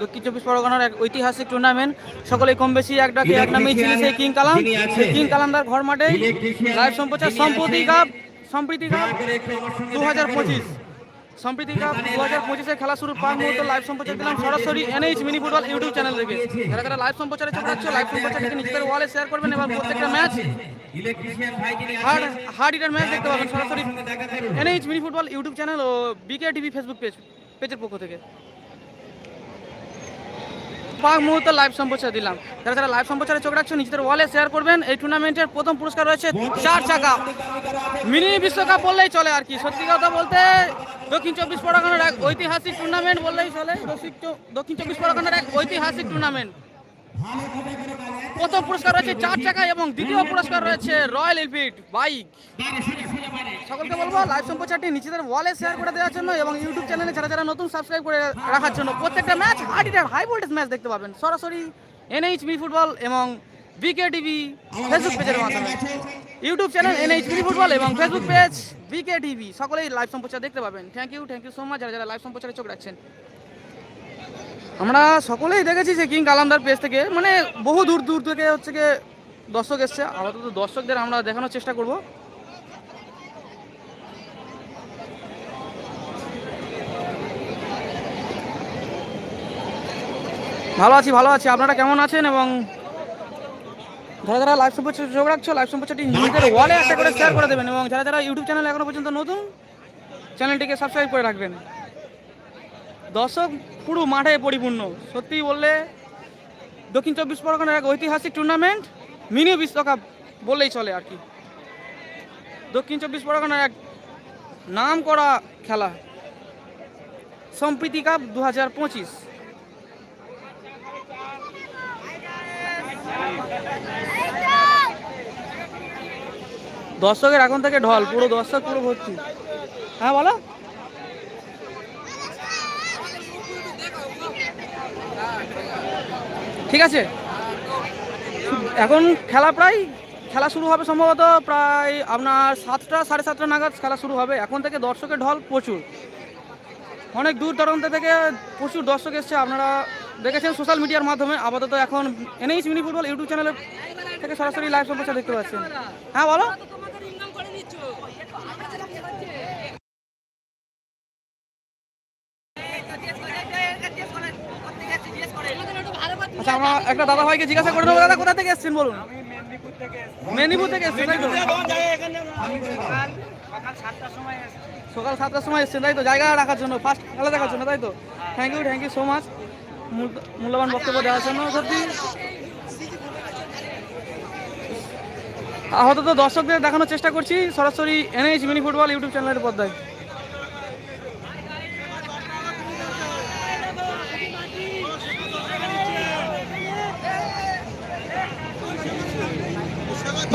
দক্ষিণ চব্বিশ পরগনার এক ঐতিহাসিক টুর্নামেন্ট সকলে কম বেশি এক ডাকে এক নামেই চিনি সেই কিং কালাম। সেই কিং কালামদার ঘর মাঠে লাইভ সম্প্রচার সম্প্রতি কাপ সম্প্রীতি কাপ দু হাজার পঁচিশ। সম্প্রীতি কাপ দু হাজার পঁচিশে খেলা শুরু। পাঁচ মুহূর্ত লাইভ সম্প্রচার দিলাম সরাসরি NH mini football YouTube channel থেকে। যারা যারা লাইভ সম্প্রচারে চোখ রাখছো লাইভ সম্প্রচারটিকে নিজেদের ওয়ালে শেয়ার করবেন এবার প্রত্যেকটা match hard hard hitter match দেখতে পাবেন সরাসরি NH mini football YouTube channel ও বিকে টিভি ফেসবুক পেজ পেজের পক্ষ থেকে। পাক মুহূর্তে লাইভ সম্প্রচার দিলাম। যারা যারা লাইভ সম্প্রচারে চোখ রাখছো নিজেদের ওয়ালে শেয়ার করবেন। এই টুর্নামেন্টের প্রথম পুরস্কার রয়েছে চার চাকা। মিনি বিশ্বকাপ বললেই চলে আর কি। সত্যি কথা বলতে, দক্ষিণ চব্বিশ পরগনার এক ঐতিহাসিক টুর্নামেন্ট বললেই চলে। দক্ষিণ দক্ষিণ চব্বিশ পরগনার এক ঐতিহাসিক টুর্নামেন্ট প্রথম পুরস্কার রয়েছে চার চাকা এবং দ্বিতীয় পুরস্কার রয়েছে রয়্যাল এনফিল্ড বাইক। সকলকে বলব লাইভ সম্প্রচারটি নিজেদের ওয়ালে শেয়ার করে দেওয়ার জন্য এবং ইউটিউব চ্যানেলে যারা যারা নতুন সাবস্ক্রাইব করে রাখার জন্য প্রত্যেকটা match hitter high voltage match দেখতে পাবেন। সরাসরি এনএইচ মি ফুটবল এবং বিকে টিভি ফেসবুক পেজের মাধ্যমে। YouTube channel NH mini football এবং ফেসবুক পেজ বিকে টিভি সকলেই লাইভ সম্প্রচার দেখতে পাবেন। Thank you thank you so much যারা যারা লাইভ সম্প্রচারে চোখ রাখছেন। আমরা সকলেই দেখেছি যে কিং কালামদার পেজ থেকে মানে বহু দূর দূর থেকে হচ্ছে গিয়ে দর্শক এসছে। আপাতত দর্শকদের আমরা দেখানোর চেষ্টা করব। ভালো আছি ভালো আছি। আপনারা কেমন আছেন এবং যারা যারা লাইভ সম্প্রচার চোখ রাখছো লাইভ সম্প্রচারটি নিজেদের ওয়ালে একটা করে শেয়ার করে দেবেন এবং যারা যারা ইউটিউব চ্যানেল এখনও পর্যন্ত নতুন চ্যানেলটিকে সাবস্ক্রাইব করে রাখবেন। দর্শক পুরো মাঠে পরিপূর্ণ। সত্যি বললে দক্ষিণ চব্বিশ পরগনার এক ঐতিহাসিক টুর্নামেন্ট মিনি বিশ্বকাপ বললেই চলে আর কি। দক্ষিণ চব্বিশ পরগনার এক নাম করা খেলা, সম্প্রীতি কাপ দু হাজার পঁচিশ। দর্শকের এখন থেকে ঢল, পুরো দর্শক পুরো ভর্তি। হ্যাঁ বলো। ঠিক আছে? এখন খেলা প্রায়, খেলা শুরু হবে সম্ভবত প্রায় আপনার সাতটা, সাড়ে সাতটা নাগাদ খেলা শুরু হবে। এখন থেকে দর্শকের ঢল প্রচুর। অনেক দূর দূরান্ত থেকে প্রচুর দর্শক এসছে। আপনারা দেখেছেন সোশ্যাল মিডিয়ার মাধ্যমে। আপাতত এখন এনএইচ মিনি ফুটবল ইউটিউব চ্যানেলে থেকে সরাসরি লাইভ সম্প্রচার দেখতে পাচ্ছেন। হ্যাঁ বলো। আচ্ছা আমরা একটা দাদা ভাইকে জিজ্ঞাসা করে নেব। দাদা, কোথা থেকে এসেছেন বলুন? মেদিনীপুর থেকে এসেছেন, তাই তো? সকাল সাতটার সময় এসেছেন, তাই তো? জায়গা রাখার জন্য ফার্স্ট খেলা দেখার জন্য, তাই তো? Thank you thank you so much মূল্যবান বক্তব্য দেওয়ার জন্য, সত্যি। আহত তো দর্শকদের দেখানোর চেষ্টা করছি। সরাসরি এনএইচ মিনি ফুটবল ইউটিউব চ্যানেলের পর্দায়।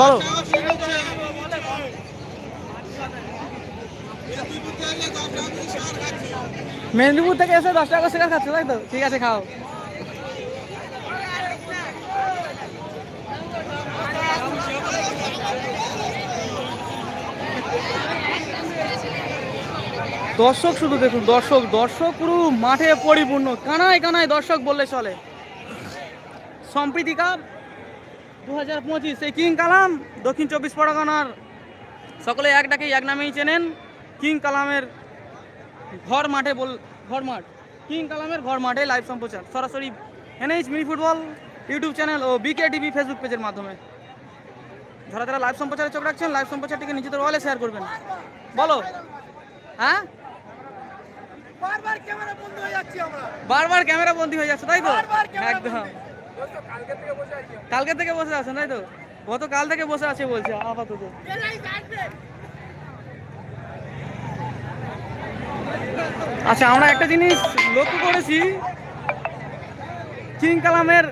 বলো। মেদিনীপুর থেকে এসে দশ টাকা শিকার খাচ্ছে, তাই তো? ঠিক আছে, খাও। দর্শক শুধু দেখুন, দর্শক দর্শক পুরো মাঠে পরিপূর্ণ। কানায় কানায় দর্শক বললে চলে। সম্প্রীতি কাপ দু হাজার পঁচিশ এই কিং কালাম দক্ষিণ চব্বিশ পরগনার। সকলে এক ডাকে এক নামেই চেনেন। কিং কালামের ঘর মাঠে বল ঘর মাঠ। কিং কালামের ঘর মাঠে লাইভ সম্প্রচার। সরাসরি NH mini football YouTube channel ও বিকে টিভি ফেসবুক পেজের মাধ্যমে। যারা যারা লাইভ সম্প্রচারে চোখ রাখছেন লাইভ সম্প্রচারটিকে নিজেদের ওয়ালে শেয়ার করবেন। বলো। হ্যাঁ? বারবার ক্যামেরা বন্ধ হয়ে যাচ্ছে আমরা। বারবার ক্যামেরা বন্দি হয়ে যাচ্ছে তাই তো? একদম। কালকে থেকে বসে আছি তাই তো? গত কাল থেকে বসে আছে বলছে, আপাতত। আচ্ছা আমরা একটা জিনিস লক্ষ্য করেছি। কিং কালামের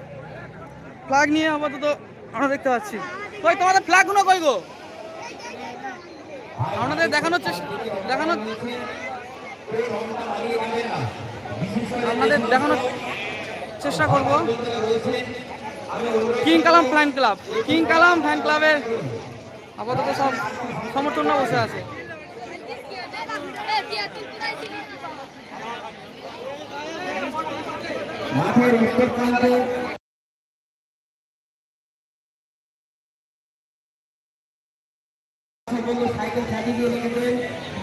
ফ্ল্যাগ নিয়ে আপাতত আমরা দেখতে পাচ্ছি। কই, তোমাদের ফ্ল্যাগগুলো কই গো? আপনাদের দেখানোর চেষ্টা দেখানোর আপনাদের দেখানোর চেষ্টা করব। King Kalam fan club. King Kalam fan ক্লাবের আপাতত সব সমর্থনরা বসে আছে। মাঠের উত্তর প্রান্তে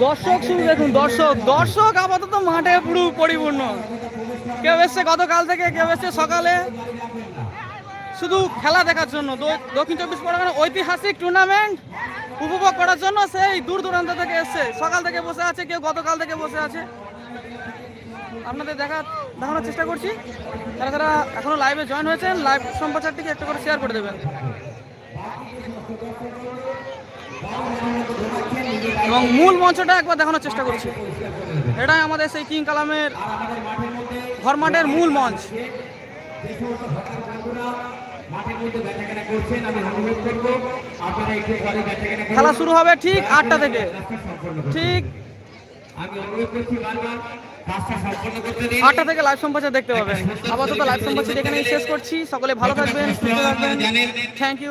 দর্শক শুরু দেখুন দর্শক দর্শক আপাতত মাঠে পুরো পরিপূর্ণ। কেউ এসছে গতকাল থেকে, কেউ এসছে সকালে। শুধু খেলা দেখার জন্য। দক্ষিণ চব্বিশ পরগনা ঐতিহাসিক টুর্নামেন্ট উপভোগ করার জন্য সেই দূর দূরান্ত থেকে এসছে। সকাল থেকে বসে আছে, কেউ গতকাল থেকে বসে আছে। আপনাদের দেখা দেখানোর চেষ্টা করছি। যারা যারা এখনও লাইভে জয়েন হয়েছেন লাইভ সম্প্রচারটিকে একটা করে শেয়ার করে দেবেন। এবং মূল মঞ্চটা একবার দেখানোর চেষ্টা করছি। এটাই আমাদের সেই কিং কালামের ঘরমাঠের মূল মঞ্চ। খেলা শুরু হবে ঠিক আটটা থেকে ঠিক আমি অনুরোধ করছি বারবার আটটা থেকে লাইভ সম্প্রচার দেখতে পাবেন। আপাতত লাইভ সম্প্রচার এখানেই শেষ করছি। সকলে ভালো থাকবেন, সুস্থ থাকবেন। থ্যাংক ইউ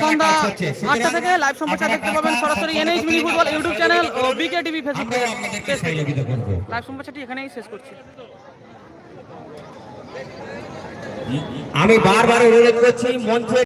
সন্ধ্যা আটটা থেকে লাইভ সম্প্রচার দেখতে পাবেন সরাসরি NH mini football YouTube channel ও বিকে টিভি ফেসবুক লাইভ সম্প্রচারটি এখানেই শেষ করছি। আমি বারবার অনুরোধ করছি, মঞ্চে